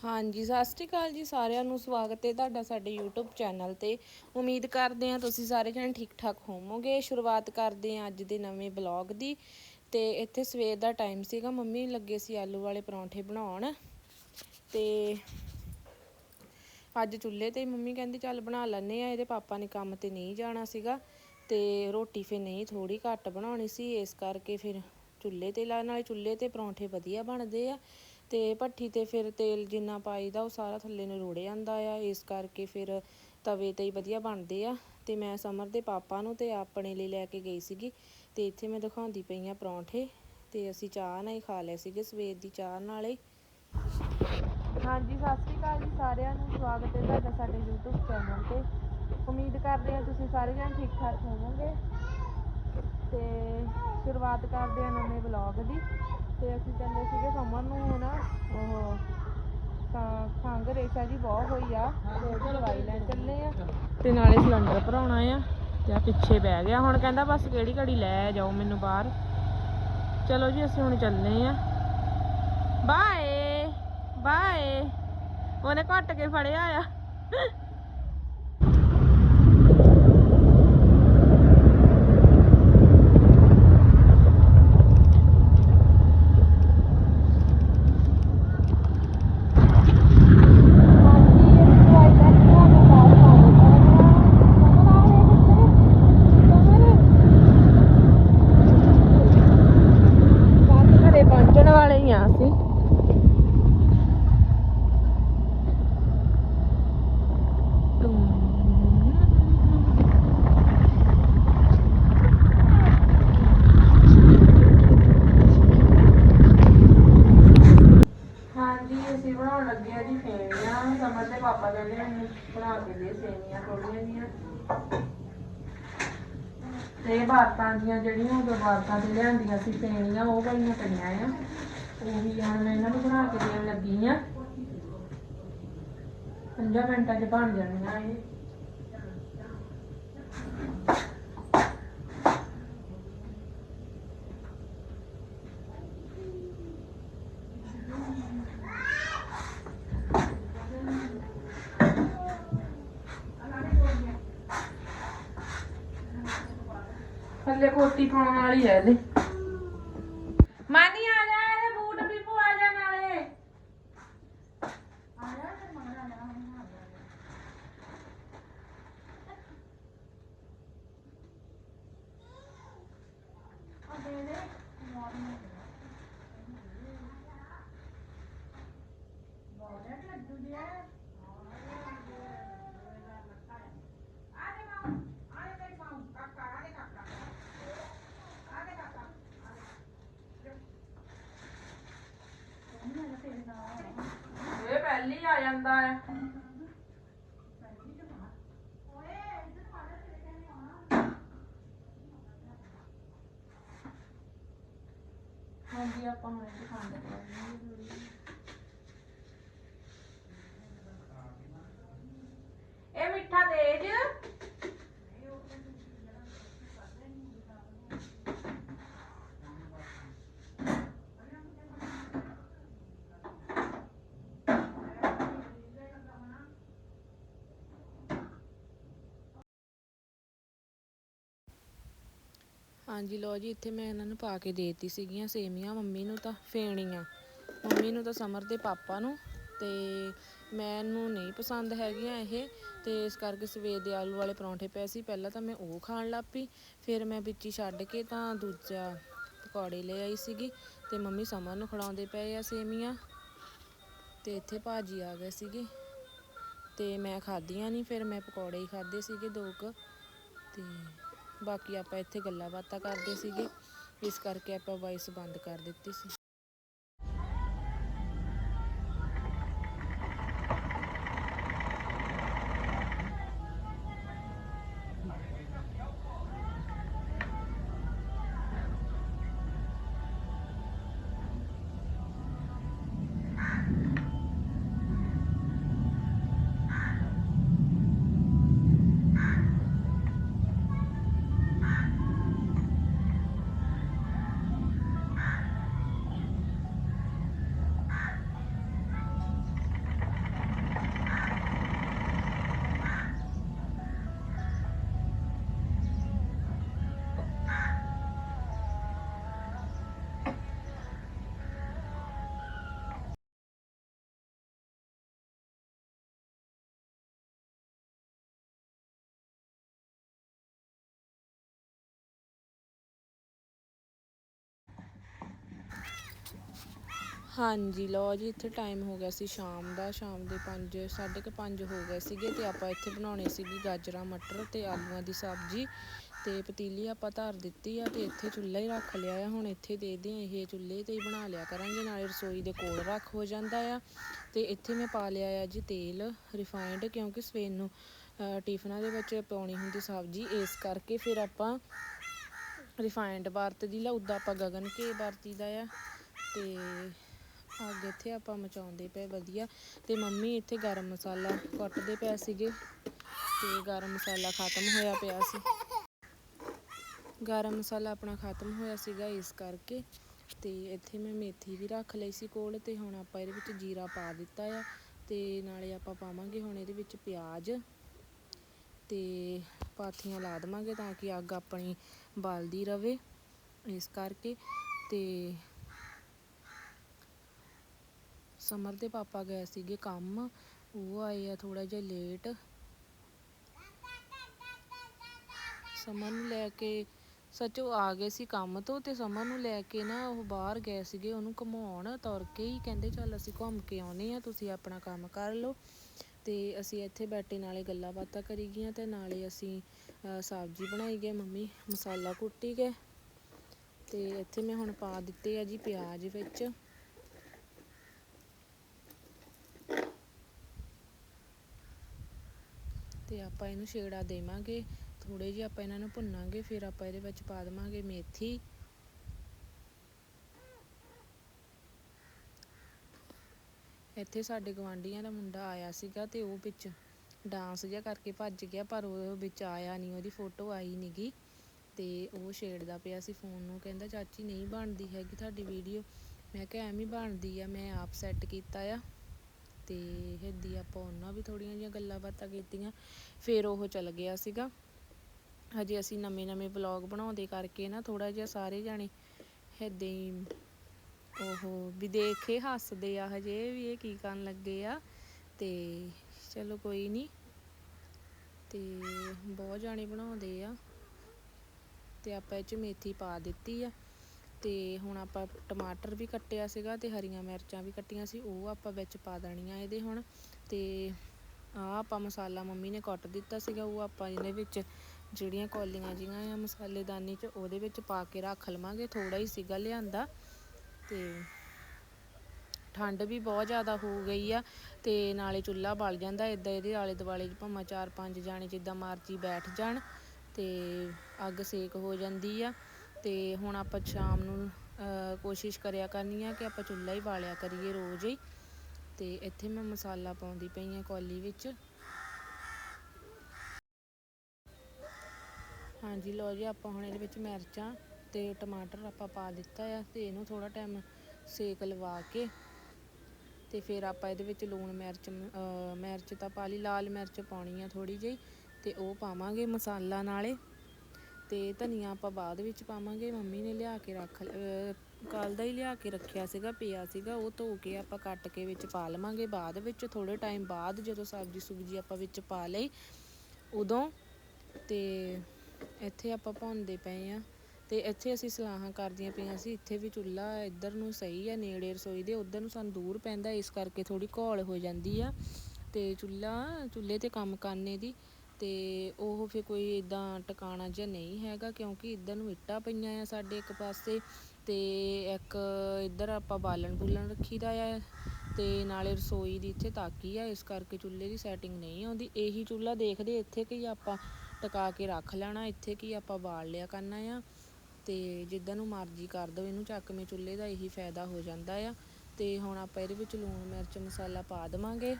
ਹਾਂਜੀ, ਸਤਿ ਸ਼੍ਰੀ ਅਕਾਲ ਜੀ ਸਾਰਿਆਂ ਨੂੰ, ਸਵਾਗਤ ਹੈ ਤੁਹਾਡਾ ਸਾਡੇ YouTube ਚੈਨਲ ਤੇ। ਉਮੀਦ ਕਰਦੇ ਹਾਂ ਤੁਸੀਂ ਸਾਰੇ ਜਣੇ ਠੀਕ ਠਾਕ ਹੋਵੋਗੇ। ਸ਼ੁਰੂਆਤ ਕਰਦੇ ਹਾਂ ਅੱਜ ਦੇ ਨਵੇਂ ਬਲੌਗ ਦੀ। ਤੇ ਇੱਥੇ ਸਵੇਰ ਦਾ ਟਾਈਮ ਸੀਗਾ, ਮੰਮੀ ਲੱਗੇ ਸੀ ਆਲੂ ਵਾਲੇ ਪਰੌਂਠੇ ਬਣਾਉਣ। ਤੇ ਅੱਜ ਚੁੱਲ੍ਹੇ ਤੇ ਮੰਮੀ ਕਹਿੰਦੀ, ਚੱਲ ਬਣਾ ਲੈਨੇ ਆ ਇਹਦੇ ਪਾਪਾ ਨੇ ਕੰਮ ਤੇ ਨਹੀਂ ਜਾਣਾ ਸੀਗਾ। ਤੇ ਰੋਟੀ ਫਿਰ ਨਹੀਂ ਥੋੜੀ ਘੱਟ ਬਣਾਉਣੀ ਸੀ। ਇਸ ਕਰਕੇ ਫਿਰ ਚੁੱਲ੍ਹੇ ਤੇ ਲਾ, ਨਾਲੇ ਚੁੱਲ੍ਹੇ ਤੇ ਪਰੌਂਠੇ ਵਧੀਆ ਬਣਦੇ ਆ। ਤੇ ਭੱਠੀ ਤੇ ਫਿਰ ਤੇਲ ਜਿੰਨਾ ਪਾਈਦਾ, ਉਹ ਸਾਰਾ ਥੱਲੇ ਨੂੰ ਰੁੜ ਜਾਂਦਾ ਆ। ਇਸ ਕਰਕੇ ਫਿਰ ਤਵੇ ਤੇ ਹੀ ਵਧੀਆ ਬਣਦੇ ਆ। ਤੇ ਮੈਂ ਸਮਰ ਦੇ ਪਾਪਾ ਨੂੰ ਤੇ ਆਪਣੇ ਲਈ ਲੈ ਕੇ ਗਈ ਸੀਗੀ। ਤੇ ਇੱਥੇ ਮੈਂ ਦਿਖਾਉਂਦੀ ਪਈ ਆ ਪਰੌਂਠੇ। ਤੇ ਅਸੀਂ ਚਾਹ ਨਾਲ ਹੀ ਖਾ ਲਏ ਸੀਗੇ, ਸਵੇਰ ਦੀ ਚਾਹ ਨਾਲ ਹੀ। ਹਾਂਜੀ, ਸਤਿ ਸ਼੍ਰੀ ਅਕਾਲ ਜੀ ਸਾਰਿਆਂ ਨੂੰ। ਸਵਾਗਤ ਹੈ ਤੁਹਾਡਾ ਸਾਡੇ YouTube ਚੈਨਲ ਤੇ। ਉਮੀਦ ਕਰਦੇ ਹਾਂ ਤੁਸੀਂ ਸਾਰੇ ਜਣ ਠੀਕ ਠਾਕ ਹੋਵੋਗੇ। ਤੇ ਸ਼ੁਰੂਆਤ ਕਰਦੇ ਹਾਂ ਨਵੇਂ ਵਲੌਗ ਦੀ। ਤੇ ਅਸੀਂ ਕਹਿੰਦੇ ਸੀਗੇ ਸਮਰ ਨੂੰ ਨਾ ਉਹ ਤਾਂ ਖੰਗ ਰੇਸ਼ਾ ਜੀ ਬਹੁਤ ਹੋਈ ਆ। ਤੇ ਦਵਾਈ ਲੈਣ ਚੱਲੇ ਆ। ਤੇ ਨਾਲੇ ਸਿਲੰਡਰ ਭਰਾਉਣਾ ਆ ਤੇ ਆ ਪਿੱਛੇ ਬਹਿ ਗਿਆ। ਹੁਣ ਕਹਿੰਦਾ ਬਸ ਕਿਹੜੀ ਘੜੀ ਲੈ ਜਾਓ ਮੈਨੂੰ ਬਾਹਰ। ਚਲੋ ਜੀ, ਅਸੀਂ ਹੁਣ ਚੱਲਨੇ ਆ। ਬਾਏ। ਬਾਏ। ਉਹਨੇ ਘੱਟ ਕੇ ਫੜਿਆ ਆ ਘਰੇ ਪਹੁੰਚਣ ਵਾਲੇ ਹੀ ਆ ਅਸੀਂ ਹਾਂਜੀ ਅਸੀਂ ਬਣਾਉਣ ਲੱਗੇ ਆ ਜੀ ਸੇਵੀਆਂ ਸਮਰ ਦੇ ਪਾਪਾ ਕਹਿੰਦੇ ਮੈਨੂੰ ਬਣਾ ਕੇ ਦੇ ਸੇਵੀਆਂ ਥੋੜੀਆਂ ਜੀਆਂ ਤੇ ਬਾਤਾਂ ਦੀਆਂ ਜਿਹੜੀਆਂ ਉਦੋਂ ਬਾਤਾਂ ਤੇ ਲਿਆਂਦੀਆਂ ਸੀ ਸੇਵੀਆਂ ਉਹ ਵਾਲੀਆਂ ਪਈਆਂ ਆ। ਉਹ ਵੀ ਹੁਣ ਮੈਂ ਇਹਨਾਂ ਨੂੰ ਬਣਾ ਕੇ ਦੇਣ ਲੱਗੀ ਆ। ਪੰਜਾਂ ਮਿੰਟਾਂ 'ਚ ਬਣ ਜਾਣੀਆਂ ਇਹ। ਥੱਲੇ ਕੋਟੀ ਪਾਉਣ ਵਾਲੀ ਹੈ ਇਹਦੇ ਮਾਨੀ ਆ ਜਾ ਇਹਦੇ ਬੂਟ ਪੀਪੂ ਆ ਜਾ ਨਾਲੇ ਇਹ ਪਹਿਲੀ ਆ ਜਾਂਦਾ ਹੈ। ਹਾਂਜੀ ਆਪਾਂ ਹੁਣ ਇਹ ਖਾਂਦੇ ਪਏ ਇਹ ਹਾਂਜੀ ਲੋ ਜੀ, ਇੱਥੇ ਮੈਂ ਇਹਨਾਂ ਨੂੰ ਪਾ ਕੇ ਦੇਤੀ ਸੀਗੀਆਂ ਸੇਮੀਆਂ, ਮੰਮੀ ਨੂੰ ਤਾਂ ਫੇਣੀਆਂ। ਮੰਮੀ ਨੂੰ ਤਾਂ ਸਮਰ ਦੇ ਪਾਪਾ ਨੂੰ ਤੇ ਮੈਨੂੰ ਨਹੀਂ ਪਸੰਦ ਹੈਗੀਆਂ ਇਹ ਤੇ ਇਸ ਕਰਕੇ ਸਵੇਰ ਦੇ ਆਲੂ ਵਾਲੇ ਪਰੌਂਠੇ ਪਏ ਸੀ। ਪਹਿਲਾਂ ਤਾਂ ਮੈਂ ਉਹ ਖਾਣ ਲੱਗ ਪਈ, ਫਿਰ ਮੈਂ ਵਿੱਚ ਹੀ ਛੱਡ ਕੇ ਤਾਂ ਦੂਜਾ ਪਕੌੜੇ ਲੈ ਆਈ ਸੀਗੀ ਤੇ ਮੰਮੀ ਸਮਰ ਨੂੰ ਖੜਾਉਂਦੇ ਪਏ ਆ ਸੇਮੀਆਂ ਤੇ ਇੱਥੇ ਭਾਜੀ ਆ ਗਏ ਸੀਗੇ ਤੇ ਮੈਂ ਖਾਧੀਆਂ ਨਹੀਂ, ਫਿਰ ਮੈਂ ਪਕੌੜੇ ਹੀ ਖਾਦੇ ਸੀਗੇ ਦੋ ਕੁ ਤੇ ਬਾਕੀ ਆਪਾਂ ਇੱਥੇ ਗੱਲਾਂ ਬਾਤਾਂ ਕਰਦੇ ਸੀਗੇ। ਇਸ ਕਰਕੇ ਆਪਾਂ ਵਾਇਸ ਬੰਦ ਕਰ ਦਿੱਤੀ ਸੀ। ਹਾਂਜੀ, ਲਓ ਜੀ, ਇੱਥੇ ਟਾਈਮ ਹੋ ਗਿਆ ਸੀ ਸ਼ਾਮ ਦਾ, ਸ਼ਾਮ ਦੇ 5 5:30 ਪੰਜ ਹੋ ਗਏ ਸੀਗੇ ਤੇ ਆਪਾਂ ਇੱਥੇ ਬਣਾਉਣੇ ਸੀਗੀ ਗਾਜਰਾਂ, ਮਟਰ ਤੇ ਆਲੂਆਂ ਦੀ ਸਬਜ਼ੀ ਤੇ ਪਤੀਲੀ ਆਪਾਂ ਧਰ ਦਿੱਤੀ ਆ ਤੇ ਇੱਥੇ ਚੁੱਲ੍ਹਾ ਹੀ ਰੱਖ ਲਿਆ ਆ। ਹੁਣ ਇੱਥੇ ਦੇ ਆ ਇਹ ਚੁੱਲ੍ਹੇ ਤੇ ਹੀ ਬਣਾ ਲਿਆ ਕਰਾਂਗੇ, ਨਾਲੇ ਰਸੋਈ ਦੇ ਕੋਲ ਰੱਖ ਹੋ ਜਾਂਦਾ ਆ। ਤੇ ਇੱਥੇ ਮੈਂ ਪਾ ਲਿਆ ਆ ਜੀ ਤੇਲ ਰਿਫਾਈਨਡ ਕਿਉਂਕਿ ਸਵੇਰ ਨੂੰ ਟਿਫਨਾਂ ਦੇ ਵਿੱਚ ਪਾਉਣੀ ਹੁੰਦੀ ਸਬਜ਼ੀ, ਇਸ ਕਰਕੇ ਫਿਰ ਆਪਾਂ ਰਿਫਾਈਨਡ ਵਰਤਦੀ ਲਾ, ਉੱਦਾਂ ਆਪਾਂ ਗਗਨ ਕੇ ਵਰਤੀਦਾ ਆ ਤੇ ਅੱਗ ਇੱਥੇ ਆਪਾਂ ਮਚਾਉਂਦੇ ਪਏ, ਵਧੀਆ। ਤੇ ਮੰਮੀ ਇੱਥੇ ਗਰਮ ਮਸਾਲਾ ਕੁੱਟਦੇ ਪਏ ਸੀਗੇ, ਤੇ ਗਰਮ ਮਸਾਲਾ ਖਤਮ ਹੋਇਆ ਪਿਆ ਸੀ। ਗਰਮ ਮਸਾਲਾ ਆਪਣਾ ਖਤਮ ਹੋਇਆ ਸੀਗਾ ਇਸ ਕਰਕੇ, ਤੇ ਇੱਥੇ ਮੈਂ ਮੇਥੀ ਵੀ ਰੱਖ ਲਈ ਸੀ ਕੋਲ, ਤੇ ਹੁਣ ਆਪਾਂ ਇਹਦੇ ਵਿੱਚ ਜੀਰਾ ਪਾ ਦਿੱਤਾ ਆ, ਤੇ ਨਾਲੇ ਆਪਾਂ ਪਾਵਾਂਗੇ ਹੁਣ ਇਹਦੇ ਵਿੱਚ ਪਿਆਜ਼, ਤੇ ਪਾਥੀਆਂ ਲਾ ਦੇਵਾਂਗੇ ਤਾਂ ਕਿ ਅੱਗ ਆਪਣੀ ਬਲਦੀ ਰਵੇ, ਇਸ ਕਰਕੇ। ਤੇ ਸਮਰ ਦੇ ਪਾਪਾ ਗਏ ਸੀਗੇ ਕੰਮ ਉਹ ਆਏ ਆ ਥੋੜਾ ਜਿਹਾ ਲੇਟ ਸਮਰ ਨੂੰ ਲੈ ਕੇ ਸੱਚੋ ਆ ਗਏ ਸੀ ਕੰਮ ਤੋਂ ਤੇ ਸਮਰ ਨੂੰ ਲੈ ਕੇ ਨਾ ਉਹ ਬਾਹਰ ਗਏ ਸੀਗੇ ਉਹਨੂੰ ਘੁਮਾਉਣ ਤੁਰ ਕੇ ਹੀ ਕਹਿੰਦੇ ਚੱਲ ਅਸੀਂ ਘੁੰਮ ਕੇ ਆਉਨੇ ਆ ਤੁਸੀਂ ਆਪਣਾ ਕੰਮ ਕਰ ਲਓ। ਤੇ ਅਸੀਂ ਇੱਥੇ ਬੈਠੇ ਨਾਲੇ ਗੱਲਾਂ ਬਾਤਾਂ ਕਰੀ ਗਈਆਂ ਤੇ ਨਾਲੇ ਅਸੀਂ ਅ, ਸਬਜ਼ੀ ਬਣਾਈ ਗਏ ਮੰਮੀ ਮਸਾਲਾ ਕੁੱਟੀ ਗਏ। ਤੇ ਇੱਥੇ ਮੈਂ ਹੁਣ ਪਾ ਦਿੱਤੇ ਆ ਜੀ ਪਿਆਜ਼ ਵਿੱਚ। ਆਪਾਂ ਇਹਨੂੰ ਛੇੜਾ ਦੇਵਾਂਗੇ ਥੋੜੇ ਜਿਹੇ ਆਪਾਂ ਇਹਨਾਂ ਨੂੰ ਭੁੰਨਾਂਗੇ, ਫਿਰ ਆਪਾਂ ਇਹਦੇ ਵਿੱਚ ਪਾ ਦੇਵਾਂਗੇ ਮੇਥੀ। ਇੱਥੇ ਸਾਡੇ ਗਵਾਂਢੀਆਂ ਦਾ ਮੁੰਡਾ ਆਇਆ ਸੀਗਾ ਤੇ ਉਹ ਵਿੱਚ ਡਾਂਸ ਜਿਹਾ ਕਰਕੇ ਭੱਜ ਗਿਆ, ਪਰ ਉਹ ਵਿੱਚ ਆਇਆ ਨਹੀਂ, ਉਹਦੀ ਫੋਟੋ ਆਈ ਨਹੀਂਗੀ ਤੇ ਉਹ ਛੇੜਦਾ ਪਿਆ ਸੀ ਫੋਨ ਨੂੰ, ਕਹਿੰਦਾ, ਚਾਚੀ, ਨਹੀਂ ਬਣਦੀ ਹੈਗੀ ਤੁਹਾਡੀ ਵੀਡੀਓ। ਮੈਂ ਕਿਹਾ, ਐਵੇਂ ਬਣਦੀ ਆ, ਮੈਂ ਆਪ ਸੈੱਟ ਕੀਤਾ ਆ। ਤੇ ਹਿੱਦੀ ਆਪਾਂ ਉਹਨਾਂ ਵੀ ਥੋੜੀਆਂ ਜਿਹੀਆਂ ਗੱਲਾਂ ਬਾਤਾਂ ਕੀਤੀਆਂ, ਫਿਰ ਉਹ ਚਲ ਗਿਆ ਸੀਗਾ। ਹਜੇ ਅਸੀਂ ਨਵੇਂ ਨਵੇਂ ਵਲੌਗ ਬਣਾਉਂਦੇ ਕਰਕੇ ਨਾ ਥੋੜਾ ਜਿਹਾ ਸਾਰੇ ਜਾਣੇ ਹਿੱਦਾਂ ਹੀ ਉਹ ਵੀ ਦੇਖੇ ਹੱਸਦੇ ਆ ਹਜੇ ਵੀ ਇਹ ਕੀ ਕਰਨ ਲੱਗੇ ਆ। ਤੇ ਚਲੋ ਕੋਈ ਨਹੀਂ ਤੇ ਬਹੁਤ ਜਾਣੇ ਬਣਾਉਂਦੇ ਆ। ਤੇ ਆਪਾਂ ਇਹ ਚ ਮੇਥੀ ਪਾ ਦਿੱਤੀ ਆ। ਤੇ ਹੁਣ ਆਪਾਂ ਟਮਾਟਰ ਵੀ ਕੱਟਿਆ ਸੀਗਾ ਤੇ ਹਰੀਆਂ ਮਿਰਚਾਂ ਵੀ ਕੱਟੀਆਂ ਸੀ, ਉਹ ਆਪਾਂ ਵਿੱਚ ਪਾ ਦੇਣੀਆਂ ਇਹਦੇ ਹੁਣ ਤੇ ਆ ਆਪਾਂ ਮਸਾਲਾ ਮੰਮੀ ਨੇ ਕੱਟ ਦਿੱਤਾ ਸੀਗਾ, ਉਹ ਆਪਾਂ ਇਹਦੇ ਵਿੱਚ ਜਿਹੜੀਆਂ ਕੌਲੀਆਂ ਜੀਆਂ ਆ ਮਸਾਲੇਦਾਨੀ ਚ ਉਹਦੇ ਵਿੱਚ ਪਾ ਕੇ ਰੱਖ ਲਵਾਂਗੇ ਥੋੜਾ ਹੀ ਸੀਗਾ ਲਿਆਂਦਾ ਤੇ ਠੰਡ ਵੀ ਬਹੁਤ ਜ਼ਿਆਦਾ ਹੋ ਗਈ ਆ ਤੇ ਨਾਲੇ ਚੁੱਲ੍ਹਾ ਬਲ ਜਾਂਦਾ ਇਦਾਂ ਇਹਦੇ ਆਲੇ ਦੁਆਲੇ 'ਚ ਭਾਵੇਂ ਚਾਰ ਪੰਜ ਜਾਣੇ ਜਿੱਦਾਂ ਮਰਜ਼ੀ ਬੈਠ ਜਾਣ ਤੇ ਅੱਗ ਸੇਕ ਹੋ ਜਾਂਦੀ ਆ। ਤੇ ਹੁਣ ਆਪਾਂ ਸ਼ਾਮ ਨੂੰ ਕੋਸ਼ਿਸ਼ ਕਰਿਆ ਕਰਨੀ ਆ ਕਿ ਆਪਾਂ ਚੁੱਲ੍ਹਾ ਹੀ ਬਾਲਿਆ ਕਰੀਏ ਰੋਜ਼ ਹੀ। ਤੇ ਇੱਥੇ ਮੈਂ ਮਸਾਲਾ ਪਾਉਂਦੀ ਪਈ ਆ ਕੌਲੀ ਵਿੱਚ। ਹਾਂਜੀ, ਲਓ ਜੀ, ਆਪਾਂ ਹੁਣ ਇਹਦੇ ਵਿੱਚ ਮਿਰਚਾਂ ਤੇ ਟਮਾਟਰ ਆਪਾਂ ਪਾ ਦਿੱਤਾ ਆ ਤੇ ਇਹਨੂੰ ਥੋੜਾ ਟਾਈਮ ਸੇਕ ਲਵਾ ਕੇ ਤੇ ਫਿਰ ਆਪਾਂ ਇਹਦੇ ਵਿੱਚ ਲੂਣ ਮਿਰਚ ਮਿਰਚ ਤਾਂ ਪਾ ਲਈ, ਲਾਲ ਮਿਰਚ ਪਾਉਣੀ ਆ ਥੋੜੀ ਜਿਹੀ ਤੇ ਉਹ ਪਾਵਾਂਗੇ ਮਸਾਲਾ ਨਾਲੇ। ਤੇ ਧਨੀਆ ਆਪਾਂ ਬਾਅਦ ਵਿੱਚ ਪਾਵਾਂਗੇ। ਮੰਮੀ ਨੇ ਲਿਆ ਕੇ ਰੱਖ ਕੱਲ ਦਾ ਹੀ ਲਿਆ ਕੇ ਰੱਖਿਆ ਸੀਗਾ, ਪਿਆ ਸੀਗਾ। ਉਹ ਧੋ ਕੇ ਆਪਾਂ ਕੱਟ ਕੇ ਵਿੱਚ ਪਾ ਲਵਾਂਗੇ। ਬਾਅਦ ਵਿੱਚ ਥੋੜੇ ਟਾਈਮ ਬਾਅਦ ਜਦੋਂ ਸਬਜ਼ੀ ਸੁਬਜੀ ਆਪਾਂ ਵਿੱਚ ਪਾ ਲਈ, ਉਦੋਂ ਤੇ ਇੱਥੇ ਆਪਾਂ ਭੌਂਦੇ ਪਏ ਆ ਤੇ ਇੱਥੇ ਅਸੀਂ ਸਲਾਹਾਂ ਕਰਦੀਆਂ ਪਈਆਂ ਸੀ, ਇੱਥੇ ਵੀ ਚੁੱਲ੍ਹਾ ਇੱਧਰ ਨੂੰ ਸਹੀ ਆ, ਨੇੜੇ ਰਸੋਈ ਦੇ, ਉੱਧਰ ਨੂੰ ਸਾਨੂੰ ਦੂਰ ਪੈਂਦਾ, ਇਸ ਕਰਕੇ ਥੋੜੀ ਘੋਲ ਹੋ ਜਾਂਦੀ ਆ। ਤੇ ਚੁੱਲ੍ਹਾ, ਚੁੱਲ੍ਹੇ ਤੇ ਕੰਮ ਕਰਨੇ ਦੀ ਤੇ ਉਹ ਫਿਰ ਕੋਈ ਇਦਾਂ ਟਿਕਾਣਾ ਜਿਹਾ ਨਹੀਂ ਹੈਗਾ ਕਿਉਂਕਿ ਇੱਧਰ ਨੂੰ ਇੱਟਾਂ ਪਈਆਂ ਆ ਸਾਡੇ ਇੱਕ ਪਾਸੇ ਤੇ ਇੱਕ ਇੱਧਰ ਆਪਾਂ ਬਾਲਣ ਬੁਲਣ ਰੱਖੀਦਾ ਆ ਤੇ ਨਾਲੇ ਰਸੋਈ ਦੀ ਇੱਥੇ ਤਾਕੀ ਆ, ਇਸ ਕਰਕੇ ਚੁੱਲ੍ਹੇ ਦੀ ਸੈਟਿੰਗ ਨਹੀਂ ਆਉਂਦੀ। ਇਹੀ ਚੁੱਲ੍ਹਾ ਦੇਖਦੇ ਇੱਥੇ ਕਿ ਆਪਾਂ ਟਿਕਾ ਕੇ ਰੱਖ ਲੈਣਾ, ਇੱਥੇ ਕੀ ਆਪਾਂ ਬਾਲ ਲਿਆ ਕਰਨਾ ਆ ਤੇ ਜਿੱਦਾਂ ਨੂੰ ਮਰਜ਼ੀ ਕਰ ਦੋ, ਇਹਨੂੰ ਚੱਕਵੇਂ ਚੁੱਲ੍ਹੇ ਦਾ ਇਹੀ ਫਾਇਦਾ ਹੋ ਜਾਂਦਾ ਆ। ਤੇ ਹੁਣ ਆਪਾਂ ਇਹਦੇ ਵਿੱਚ ਲੂਣ ਮਿਰਚ, ਮਸਾਲਾ ਪਾ ਦੇਵਾਂਗੇ।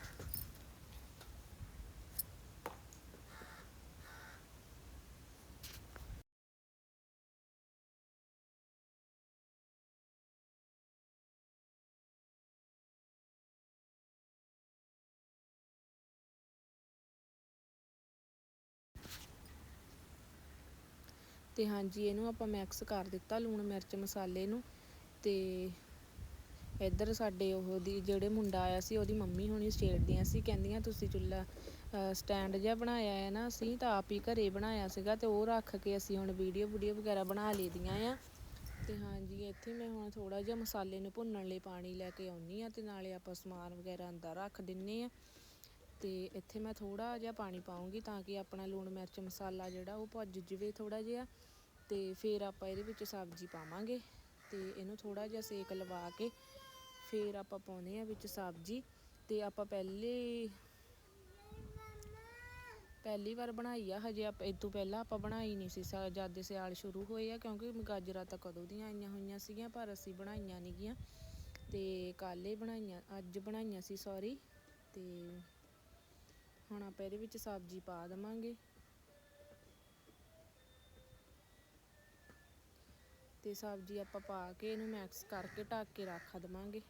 ਤੇ ਹਾਂਜੀ, ਇਹਨੂੰ ਆਪਾਂ ਮਿਕਸ ਕਰ ਦਿੱਤਾ ਲੂਣ, ਮਿਰਚ, ਮਸਾਲੇ ਨੂੰ ਤੇ ਇੱਧਰ ਸਾਡੇ ਉਹ ਦੀ ਜਿਹੜੇ ਮੁੰਡਾ ਆਇਆ ਸੀ, ਉਹਦੀ ਮੰਮੀ ਹੁਣੀ ਛੇੜਦੀਆਂ ਸੀ, ਕਹਿੰਦੀਆਂ, ਤੁਸੀਂ ਚੁੱਲ੍ਹਾ ਸਟੈਂਡ ਜਿਹਾ ਬਣਾਇਆ ਹੈ ਨਾ ਅਸੀਂ, ਤਾਂ ਆਪ ਹੀ ਘਰੇ ਬਣਾਇਆ ਸੀਗਾ ਤੇ ਉਹ ਰੱਖ ਕੇ ਅਸੀਂ ਹੁਣ ਵੀਡੀਓ ਵੀਡੀਓ ਵਗੈਰਾ ਬਣਾ ਲਈਦੀਆਂ ਆ। ਤੇ ਹਾਂਜੀ, ਇੱਥੇ ਮੈਂ ਹੁਣ ਥੋੜਾ ਜਿਹਾ ਮਸਾਲੇ ਨੂੰ ਭੁੰਨਣ ਲਈ ਪਾਣੀ ਲੈ ਕੇ ਆਉਣੀ ਆ ਤੇ ਨਾਲੇ ਆਪਾਂ ਸਮਾਨ ਵਗੈਰਾ ਅੰਦਰ ਰੱਖ ਦਿੰਨੇ ਆ ਤੇ ਇੱਥੇ ਮੈਂ ਥੋੜਾ ਜਿਹਾ ਪਾਣੀ ਪਾਉਂਗੀ ਤਾਂ ਕਿ ਆਪਣਾ ਲੂਣ ਮਿਰਚ ਮਸਾਲਾ ਜਿਹੜਾ ਉਹ ਭੁੱਜ ਜਵੇ ਥੋੜਾ ਜਿਹਾ ਤੇ ਫਿਰ ਆਪਾਂ ਇਹਦੇ ਵਿੱਚ ਸਬਜ਼ੀ ਪਾਵਾਂਗੇ ਤੇ ਇਹਨੂੰ ਥੋੜਾ ਜਿਹਾ ਸੇਕ ਲਵਾ ਕੇ ਫਿਰ ਆਪਾਂ ਪਾਉਨੇ ਆ ਵਿੱਚ ਸਬਜ਼ੀ ਤੇ ਆਪਾਂ ਪਹਿਲੇ ਪਹਿਲੀ ਵਾਰ ਬਣਾਈ ਆ, ਹਜੇ ਆਪਾਂ ਇਹ ਤੋਂ ਪਹਿਲਾਂ ਆਪਾਂ ਬਣਾਈ ਨਹੀਂ ਸੀ, ਸਾ- ਜਦ ਦੇ ਸਿਆਲ ਸ਼ੁਰੂ ਹੋਏ ਆ, ਕਿਉਂਕਿ ਗਾਜਰਾਂ ਤਾਂ ਕਦੋਂ ਦੀਆਂ ਆਈਆਂ ਹੋਈਆਂ ਸੀਗੀਆਂ, ਪਰ ਅਸੀਂ ਬਣਾਈਆਂ ਨਹੀਂ ਗੀਆਂ ਤੇ ਕੱਲ੍ਹ ਹੀ ਬਣਾਈਆਂ, ਅੱਜ ਬਣਾਈਆਂ ਸੀ ਸੌਰੀ ਤੇ ਹੁਣ ਆਪਾਂ ਇਹਦੇ ਵਿੱਚ ਸਬਜ਼ੀ ਪਾ ਦੇਵਾਂਗੇ। ਤੇ ਸਬਜ਼ੀ ਆਪਾਂ ਪਾ ਕੇ ਇਹਨੂੰ ਮਿਕਸ ਕਰਕੇ ਢੱਕ ਕੇ ਰੱਖ ਦੇਵਾਂਗੇ।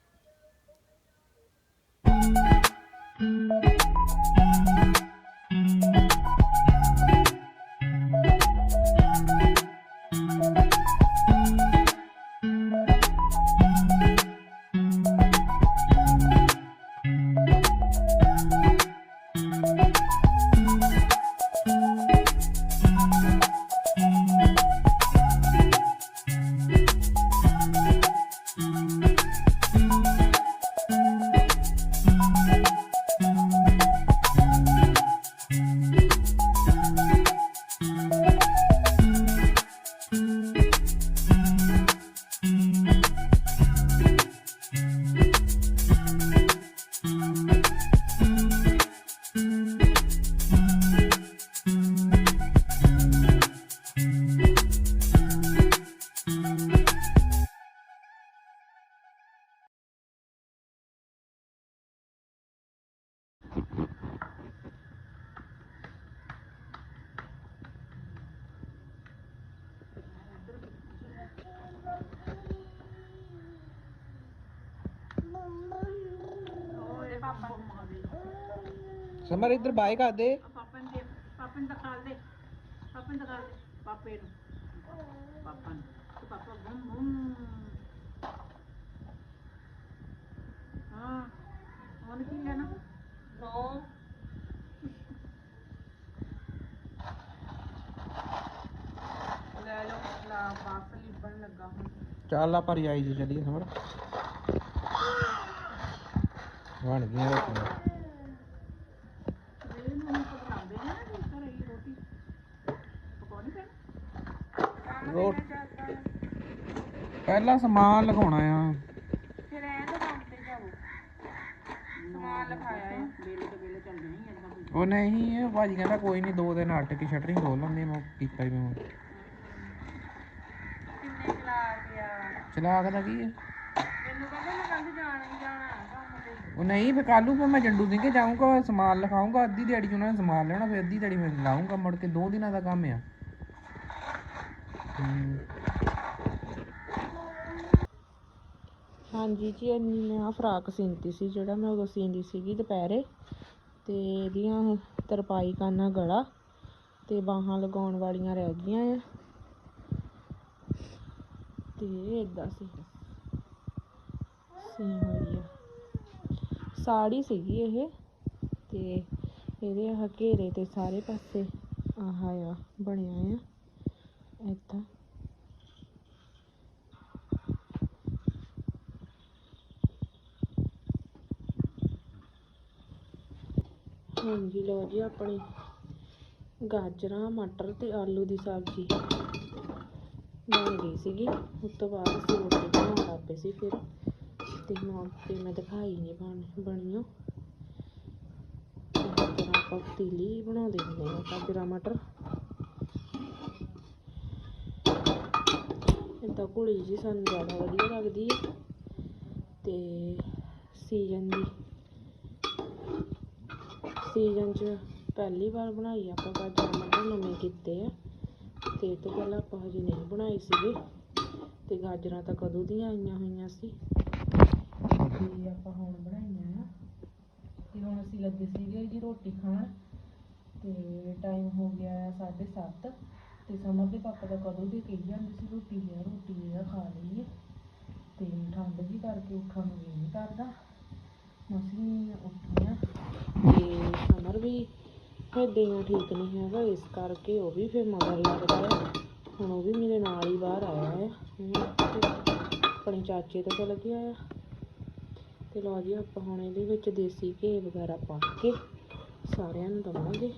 ਸਮਰ ਇੱਧਰ ਬਾਈ ਕਰ ਦੇ। ਪਾਪਾ ਨੂੰ ਦੇ ਪਾਪਾ ਨੂੰ ਦਿਖਾ ਦੇ ਪਾਪਾ ਨੂੰ ਦਿਖਾ ਦੇ ਪਾਪੇ ਨੂੰ। ਪਾਪਾ ਨੂੰ ਤੇ ਪਾਪਾ ਬੁੰਮ ਬੁੰਮ। ਹਾਂ ਹੁਣ ਕੀ ਲੈਣਾ? ਨੋ। ਲੈ ਲਓ ਲਾ ਬਾਸ ਲਿਬਣ ਲੱਗਾ ਹੁਣ। ਚੱਲ ਆਪਾਂ ਰਜਾਈ ਜੀ ਚੱਲੀਏ ਸਮਰ ਬਣ ਗਈਆਂ ਰੋਟੀਆਂ ਇਹ ਨੂੰ ਪਕਾਉਂਦੇ ਨੇ ਨਾ ਜਿਸ ਤਰ੍ਹਾਂ ਇਹ ਰੋਟੀ ਪਕਾਉਣੀ ਪੈਣੀ ਰੋਟ ਪਹਿਲਾਂ ਸਮਾਨ ਲਗਾਉਣਾ ਆ। ਫਿਰ ਐਂ ਤਾਂ ਕੰਮ ਤੇ ਜਾਓ। ਸਮਾਨ ਲਿਖਾਇਆ ਹੈ ਵੇਲੇ ਤੇ ਵੇਲੇ ਚੱਲ ਜਾਣੀ ਏਦਾਂ ਕੋਈ। ਉਹ ਨਹੀਂ ਇਹ ਭਾਜੀ ਕਹਿੰਦਾ ਕੋਈ ਨਹੀਂ ਦੋ ਦਿਨ ਅੱਟ ਕੇ ਸ਼ਟਰਿੰਗ ਖੋਲ ਲੈਂਦੇ ਮੈਂ ਕੀਤਾ ਹੀ ਮੈਂ ਕਿੰਨੇ ਚਲਾ ਗਿਆ ਚਲਾਕ ਦਾ ਕੀ ਹੈ ਮੈਨੂੰ ਕਹਿੰਦਾ ਮੈਂ ਕੱਲ ਜਾਣਾ ਹੀ ਜਾਣਾ ਕੰਮ ਤੇ। ਉਹ ਨਹੀਂ ਫੇ ਕੱਲੂ ਮੈਂ ਜੰਡੂ ਸਿੰਘ ਕੇ ਜਾਊਂਗਾ ਸਮਾਨ ਲਿਖਾਊਂਗਾ ਅੱਧੀ ਦਿਹਾੜੀ ਚ ਉਹਨਾਂ ਨੇ ਸਮਾਨ ਲੈਣਾ ਫਿਰ ਅੱਧੀ ਦਿਹਾੜੀ ਮੈਂ ਲਾਊਂਗਾ ਮੁੜ ਕੇ ਦੋ ਦਿਨਾਂ ਦਾ ਕੰਮ ਆ। ਹਮ, ਹਾਂਜੀ ਜੀ, ਇੰਨੀ ਮੈਂ ਆ ਫਰਾਕ ਸੀਂਤੀ ਸੀ ਜਿਹੜਾ ਮੈਂ ਉਦੋਂ ਸੀਂਦੀ ਸੀਗੀ ਦੁਪਹਿਰੇ ਤੇ ਇਹਦੀਆਂ ਤਰਪਾਈ ਕਰਨਾ ਗਲਾ ਤੇ ਬਾਹਾਂ ਲਗਾਉਣ ਵਾਲੀਆਂ ਰਹਿ ਗਈਆਂ ਆ। ਤੇ ਇਹ ਏਦਾਂ ਸੀ। ਸੀ ਹੋਈ ਆ। ਸਾੜੀ ਸੀਗੀ ਇਹ ਤੇ ਇਹਦੇ ਆਹ ਘੇਰੇ ਤੇ ਸਾਰੇ ਪਾਸੇ ਆਹ ਆ, ਬਣਿਆ ਆ। ਏਦਾਂ ਹਾਂਜੀ, ਲਓ ਜੀ ਆਪਣੀ ਗਾਜਰਾਂ, ਮਟਰ ਤੇ ਆਲੂ ਦੀ ਸਬਜ਼ੀ ਬਣ ਗਈ ਸੀਗੀ। ਉਸ ਤੋਂ ਬਾਅਦ ਅਸੀਂ ਰੋਟੀ ਬਣਾਉਣ ਲੱਗ ਪਏ ਸੀ ਫਿਰ। ਤੇ ਮੈਂ ਤੇ ਮੈਂ ਦਿਖਾਈ ਨਹੀਂ ਬਣ ਬਣੀਓ ਗਾਜਰਾਂ ਆਪਾਂ ਪਤੀਲੀ ਬਣਾਉਂਦੇ ਹੁੰਦੇ ਆ ਗਾਜਰਾਂ, ਮਟਰ। ਏਦਾਂ ਘੁਲੀ ਜੀ ਸਾਨੂੰ ਜ਼ਿਆਦਾ ਵਧੀਆ ਲੱਗਦੀ ਹੈ ਤੇ ਸੀਜ਼ਨ ਦੀ ਸੀਜ਼ਨ ਪਹਿਲੀ ਵਾਰ ਬਣਾਈ ਆਪਾਂ ਗਾਜਰਾਂ ਨਵੇਂ ਕੀਤੇ ਆ। ਤੇ ਇਹ ਤੋਂ ਪਹਿਲਾਂ ਆਪਾਂ ਹਜੇ ਨਹੀਂ ਬਣਾਈ ਸੀਗੇ। ਤੇ ਗਾਜਰਾਂ ਤਾਂ ਕਦੋਂ ਦੀਆਂ ਆਈਆਂ ਹੋਈਆਂ ਸੀ? ਤੇ ਆਪਾਂ ਹੁਣ ਬਣਾਈਆਂ ਆ। ਤੇ ਹੁਣ ਅਸੀਂ ਲੱਗੇ ਸੀਗੇ ਜੀ ਰੋਟੀ ਖਾਣ। ਤੇ ਟਾਈਮ ਹੋ ਗਿਆ ਆ 7:30 ਤੇ ਸਮਰ ਦੇ ਪਾਪਾ ਦਾ ਕਦੋਂ ਦੇ ਕਹੀ ਜਾਂਦੇ ਸੀ, ਰੋਟੀ ਲਿਆ ਰੋਟੀ ਲਿਆ, ਖਾ ਲਈਏ। ਤੇ ਠੰਡ ਜੀ ਕਰਕੇ ਉੱਠਣ ਨੂੰ ਜੀ ਨਹੀਂ ਕਰਦਾ। ਅਸੀਂ ਉੱਠੀਆਂ ਫਿਰ ਵੀ ਠੀਕ ਨਹੀਂ ਹੈਗਾ, ਇਸ ਕਰਕੇ ਉਹ ਵੀ ਫਿਰ ਮਗਰ ਲੱਗਦਾ ਹੈ। ਹੁਣ ਉਹ ਵੀ ਮੇਰੇ ਨਾਲ ਹੀ ਬਾਹਰ ਆਇਆ ਹੈ। ਆਪਣੇ ਚਾਚੇ ਤੋਂ ਚਲ ਗਿਆ ਆ ਤੇ ਲਓ ਜੀ, ਆਪਾਂ ਹੁਣ ਇਹਦੇ ਵਿੱਚ ਦੇਸੀ ਘੇ ਵਗੈਰਾ ਪਾ ਕੇ ਸਾਰਿਆਂ ਨੂੰ ਦਵਾਂਗੇ।